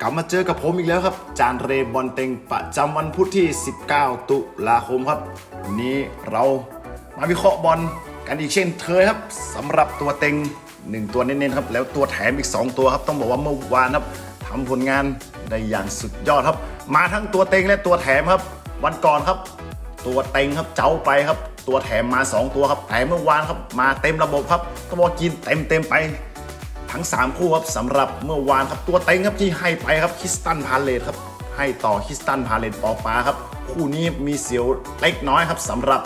กลับมาเจอกับผมอีกแล้วครับ จานเรบอลเต็งประจำวันพุธที่ 19 ตุลาคมครับวันนี้เรามาวิเคราะห์บอลกันอีกเช่นเคยครับสำหรับตัวเต็ง 1 ตัวเน้นๆครับ แล้วตัวแถมอีก 2 ตัวครับ ต้องบอกว่าเมื่อวานครับทำผลงานได้อย่างสุดยอดครับ มาทั้งตัวเต็งและตัวแถมครับ วันก่อนครับ ตัวเต็งครับเจ้าไปครับ ตัวแถมมา 2 ตัวครับแต่เมื่อวานครับมาเต็มระบบครับต้องบอกกินเต็มเต็มๆไป ทั้ง 3 คู่ครับสำหรับเมื่อวานครับตัวเต็งครับที่ให้ไปครับคิสตันพาเลตครับให้ต่อคิสตันพาเลตปอปาครับคู่นี้มีเสียวเล็กน้อยครับสำหรับ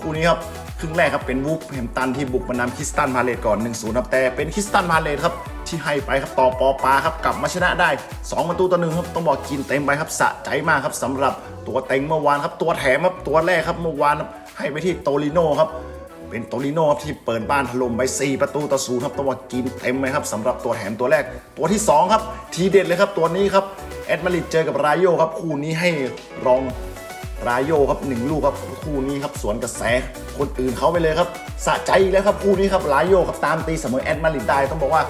คู่นี้ครับครึ่งแรกครับเป็นวูฟแฮมตันที่บุกมานำคิสตันพาเลตก่อน 1-0ครับแต่เป็นคิสตันพาเลตครับที่ให้ไปครับต่อปอปาครับกลับมาชนะได้ 2 ประตูต่อหนึ่งครับต้องบอกกินเต็มไปครับสะใจมากครับสำหรับตัวเต็งเมื่อวานครับตัวแถมครับตัวแรกครับเมื่อวานให้ไปที่โตลิโนครับ เป็นโตลิโนครับที่เปิดบ้านถล่มไป 4 ประตูต่อศูนย์ครับต้องว่ากินเต็มไหมครับสำหรับตัวแถมตัวแรก ตัวที่ 2 ครับ ทีเด็ดเลยครับตัวนี้ครับแอดมาริดเจอกับรายโยครับคู่นี้ให้รองรายโยครับหนึ่งลูกครับคู่นี้ครับสวนกระแสคนอื่นเขาไปเลยครับสะใจอีกแล้วครับคู่นี้ครับรายโยครับตามตีเสมอแอดมาริดได้ต้องบอกว่า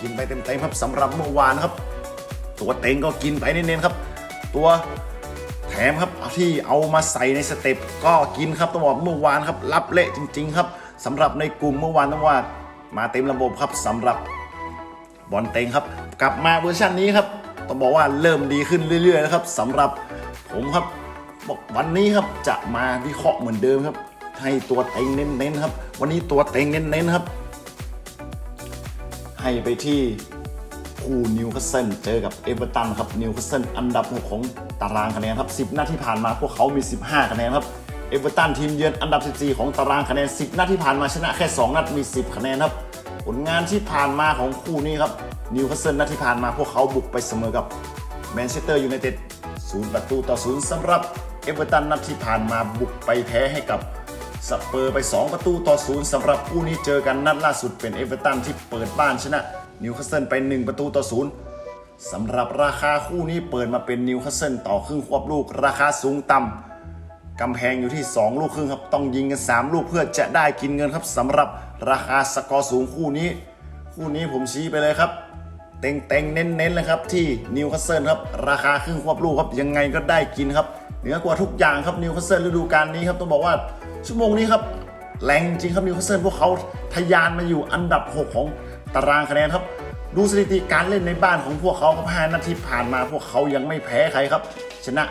กินไปเต็มๆครับสำหรับเมื่อวานครับ ตัวเต็งก็กินไปเน้นๆครับ ตัว ถมครับที่เอามาใส่ในสเต็ปก็กินครับต้องบอกเมื่อวานครับรับเละจริง ๆ ครับสำหรับในกลุ่มเมื่อวานต้องว่ามาเต็มระบบครับสำหรับบอลเต็งครับ กลับมาเวอร์ชันนี้ครับต้องบอกว่าเริ่มดีขึ้นเรื่อยๆแล้วครับสำหรับผมครับบอกวันนี้ครับจะมาวิเคราะห์เหมือนเดิมครับ ให้ตัวเต็งเน้นๆครับ วันนี้ตัวเต็งเน้นๆครับ ให้ไปที่ คู่นิวคาสเซิลเจอกับเอเวอร์ตันครับนิวคาสเซิลอันดับ6ของตารางคะแนนครับ 10 นัดที่ผ่านมาพวกเขามี 15 คะแนนครับเอเวอร์ตันทีมเยือนอันดับ 14 ของตารางคะแนน 10 นัดที่ผ่านมาชนะแค่ 2 นัดมี 10 คะแนนครับ ผลงานที่ผ่านมาของคู่นี้ครับนิวคาสเซิลนัดที่ผ่านมาพวกเขาบุกไปเสมอกับแมนเชสเตอร์ยูไนเต็ด0ประตูต่อ0สำหรับเอเวอร์ตันนัดที่ผ่านมาบุกไปแพ้ให้กับสเปอร์ไป 2 ประตูต่อศูนย์สำหรับคู่นี้เจอกันนัดล่าสุดเป็นเอเวอร์ตันที่เปิดบ้านชนะ นิวคาสเซิลไป 1 ประตูต่อศูนย์สำหรับราคาคู่นี้เปิดมาเป็นนิวคาสเซิลต่อครึ่งควบลูก ราคาสูงต่ำกำแพงอยู่ที่ 2 ลูกครึ่งครับ ต้องยิงกัน 3 ลูกเพื่อจะได้กินเงินครับสำหรับราคาสกอร์สูงคู่นี้ คู่นี้ผมชี้ไปเลยครับ เต็งเต็งๆเน้นเน้นๆเลยครับที่นิวคาสเซิลครับ ราคาครึ่งควบลูกครับยังไงก็ได้กินครับเหนือกว่าทุกอย่างครับนิวคาสเซิลฤดูกาลนี้ครับต้องบอกว่าชั่วโมงนี้ครับแรงจริงครับนิวคาสเซิลพวกเขาทะยานมาอยู่อันดับ 6 ของ ตารางคะแนนครับ ดูสถิติการเล่นในบ้านของพวกเขาครับห้านาทีผ่านมาพวกเขายังไม่แพ้ใครครับ ชนะ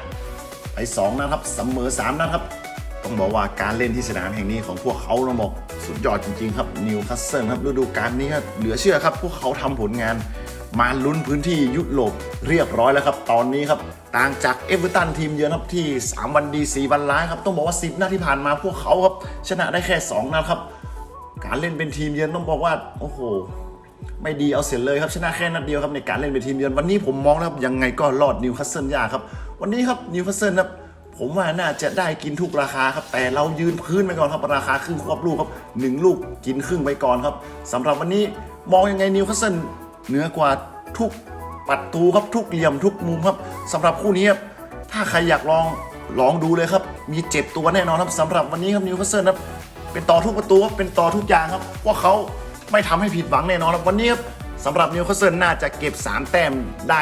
ไป2นะครับเสมอ3นัดครับ ต้องบอกว่าการเล่นที่สนามแห่งนี้ของพวกเขาเราบอกสุดยอดจริงๆครับนิวคาสเซิลครับฤดูกาลนี้ครับเหลือเชื่อครับ พวกเขาทำผลงานมาลุ้นพื้นที่ยุโรปเรียบร้อยแล้วครับ ตอนนี้ครับ ต่างจากเอเวอร์ตันทีมเยือนครับที่ 3 วันดี 4 วันร้ายครับ ต้องบอกว่า 10 นัดที่ผ่านมาพวกเขาครับ ชนะได้แค่ 2 นัดครับ การเล่นเป็นทีมเยือนต้องบอกว่า โอ้โห ไม่ดีเอาเสียเลยครับชนะแค่นัดเดียวครับในการเล่นเป็นทีมเยือนวันนี้ผมมองแล้วครับยังไงก็รอดนิวคาสเซิลยากครับ วันนี้ครับนิวคาสเซิลครับผมว่าน่าจะได้กินทุกราคาครับ แต่เรายืนพื้นไปก่อนครับราคาครึ่งควบลูกครับหนึ่งลูกกินครึ่งไปก่อนครับสำหรับวันนี้มองยังไงนิวคาสเซิลเหนือกว่าทุกประตูครับทุกเหลี่ยมทุกมุมครับสำหรับคู่นี้ครับถ้าใครอยากลองลองดูเลยครับ มีเจ็บตัวแน่นอนครับสำหรับวันนี้ครับนิวคาสเซิลครับเป็นต่อทุกประตูครับเป็นต่อทุกอย่างครับว่าเขา ไม่ทำให้ผิดหวังแน่นอนครับวันนี้ครับสำหรับนิวคาสเซิลน่าจะเก็บ 3 แต้มได้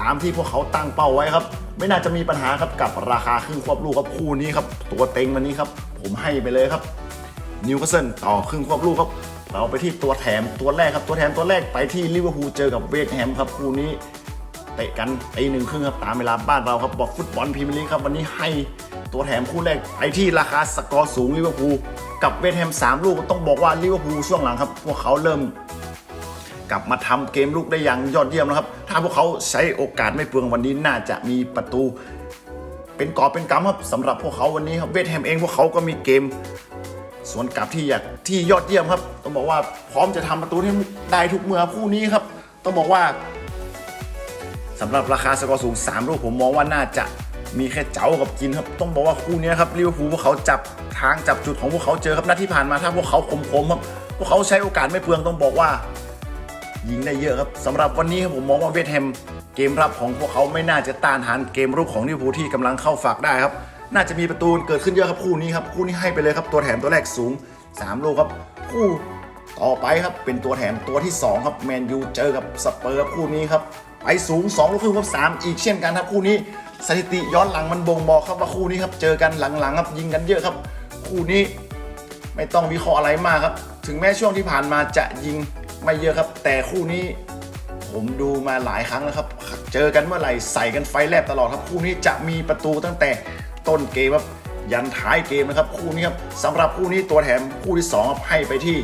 ตามที่พวกเขาตั้งเป้าไว้ครับ ไม่น่าจะมีปัญหาครับกับราคาครึ่งควบลูกครับคู่นี้ครับตัวเต็งวันนี้ครับ ผมให้ไปเลยครับนิวคาสเซิลต่อครึ่งควบลูกครับ เราไปที่ตัวแถมตัวแรกครับตัวแถมตัวแรกไปที่ลิเวอร์พูลเจอกับเวสต์แฮมครับคู่นี้เตะกันตีหนึ่งครึ่งครับตามเวลาบ้านเราครับบอกฟุตบอลพรีเมียร์ลีกครับวันนี้ให้ตัวแถมคู่แรกไปที่ราคาสกอร์สูงลิเวอร์พูล กับเวสต์แฮมสามลูกต้องบอกว่าลิเวอร์พูลช่วงหลังครับพวกเขาเริ่มกลับมาทำเกมลุกได้อย่างยอดเยี่ยมนะครับ ถ้าพวกเขาใช้โอกาสไม่เปลืองวันนี้น่าจะมีประตู เป็นกอบเป็นกำครับสำหรับพวกเขาวันนี้ครับเวสต์แฮมเองพวกเขาก็มีเกมสวนกลับที่อยากที่ยอดเยี่ยมครับ ต้องบอกว่าพร้อมจะทำประตูให้ได้ทุกเมื่อคู่นี้ครับ ต้องบอกว่าสำหรับราคาสกอร์สูง 3 ลูกผมมองว่าน่าจะ มีแค่เจ้ากับกินครับ ต้องบอกว่าคู่นี้ครับลิเวอร์พูลพวกเขาจับทางจับจุดของพวกเขาเจอครับนัดที่ผ่านมาถ้าพวกเขาคมๆครับพวกเขาใช้โอกาสไม่เปลืองต้องบอกว่ายิงได้เยอะครับสำหรับวันนี้ครับผมมองว่าเวสแฮมเกมรับของพวกเขาไม่น่าจะต้านทานเกมรุกของลิเวอร์พูลที่กำลังเข้าฝากได้ครับ น่าจะมีประตูเกิดขึ้นเยอะครับคู่นี้ครับคู่นี้ให้ไปเลยครับตัวแถมตัวแรกสูง 3 ลูกครับคู่ต่อไปครับเป็นตัวแถมตัวที่ 2 ครับแมนยูเจอกับสเปอร์ครับคู่นี้ครับไปสูง 2 ลูกครึ่งครับ3อีกเช่นกันครับคู่นี้ สถิติย้อนหลังมันบ่งบอกครับว่าคู่นี้ครับเจอกันหลังๆครับยิงกันเยอะครับ คู่นี้ไม่ต้องวิเคราะห์อะไรมากครับ ถึงแม้ช่วงที่ผ่านมาจะยิงไม่เยอะครับ แต่คู่นี้ผมดูมาหลายครั้งแล้วครับ เจอกันเมื่อไหร่ใส่กันไฟแลบตลอดครับคู่นี้จะมีประตูตั้งแต่ต้นเกมครับยันท้ายเกมนะครับคู่นี้ครับสำหรับคู่นี้ตัวแถมคู่ที่2ครับให้ไปที่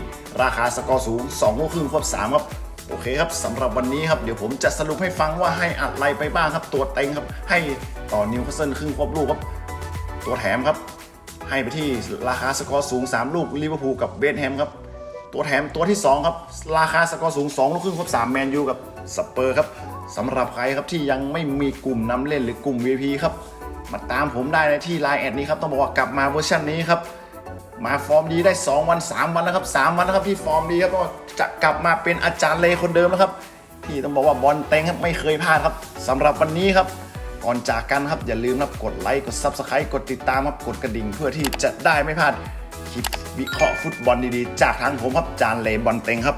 ราคาสกอร์สูง2ลูกครึ่งควบ3ครับ โอเคครับสำหรับวันนี้ครับเดี๋ยวผมจะสรุปให้ฟังว่าให้อะไรไปบ้างครับ ตัวเต็งครับ ให้ต่อนิวคาสเซิลครึ่งควบลูกครับ ตัวแถมครับ ให้ไปที่ราคาสกอร์สูง 3 ลูกลิเวอร์พูลกับเบนแฮมครับ ตัวแถมตัวที่ 2 ครับ ราคาสกอร์สูง 2 ลูกครึ่งครบ3แมนยูกับสเปอร์ครับสำหรับใครครับที่ยังไม่มีกลุ่มนำเล่นหรือกลุ่ม VP ครับมาตามผมได้ในที่ไลน์แอดนี้ครับต้องบอกว่ากลับมาเวอร์ชันนี้ครับ มาฟอร์มดีได้ 2 วัน 3 วันแล้วครับ 3 วันนะครับที่ฟอร์มดีครับก็จะกลับมาเป็นอาจารย์เลคนเดิมแล้วครับ ที่ต้องบอกว่าบอลเต็งครับไม่เคยพลาดครับสำหรับวันนี้ครับก่อนจากกันครับอย่าลืมครับกดไลค์กด Subscribe กดติดตามครับกดกระดิ่งเพื่อที่จะได้ไม่พลาดคลิปวิเคราะห์ฟุตบอลดีๆ จากทางผมครับจานเลบอลเต็งครับ